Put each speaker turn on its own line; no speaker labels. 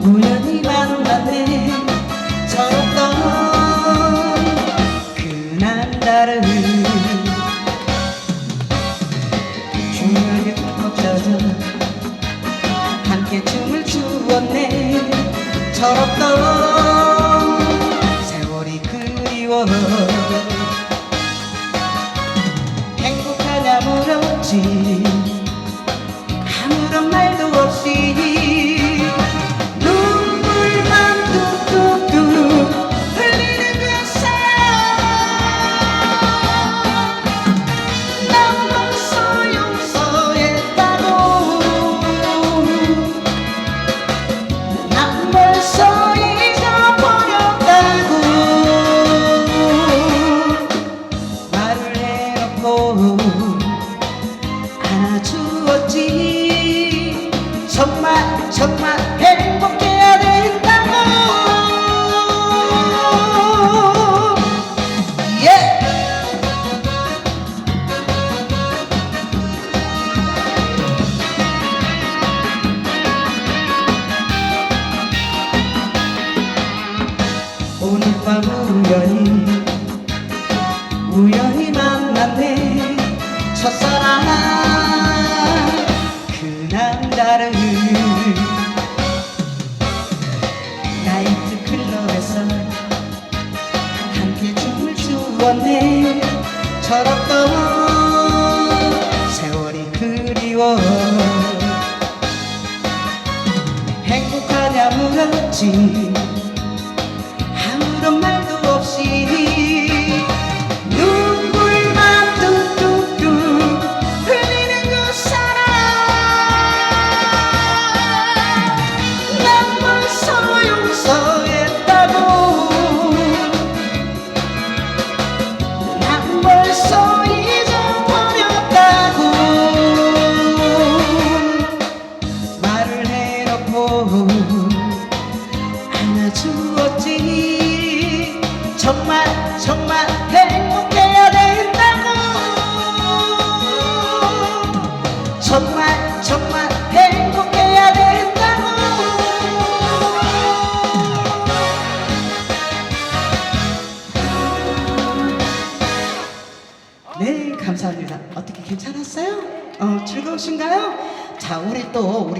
우연히 만났네 저였던 그날따른 춤을 엎져져 함께 춤을 추었네. 저었던 세월이 그리워 행복하냐 물었지 해놓고 안아주었지. 정말 정말 행복해야 된다고. 예! 오늘 밤 우연히 우연히 만났네 첫사랑 그 남자를 나이트 클럽에서 함께 춤을 추었네. 철없던 세월이 그리워. 행복하냐 물었지 안아주었지 정말 정말 행복해야 된다고 정말 정말 행복해야 된다고 네 감사합니다 어떻게 괜찮았어요? 어, 즐거우신가요? 자 우리 또 우리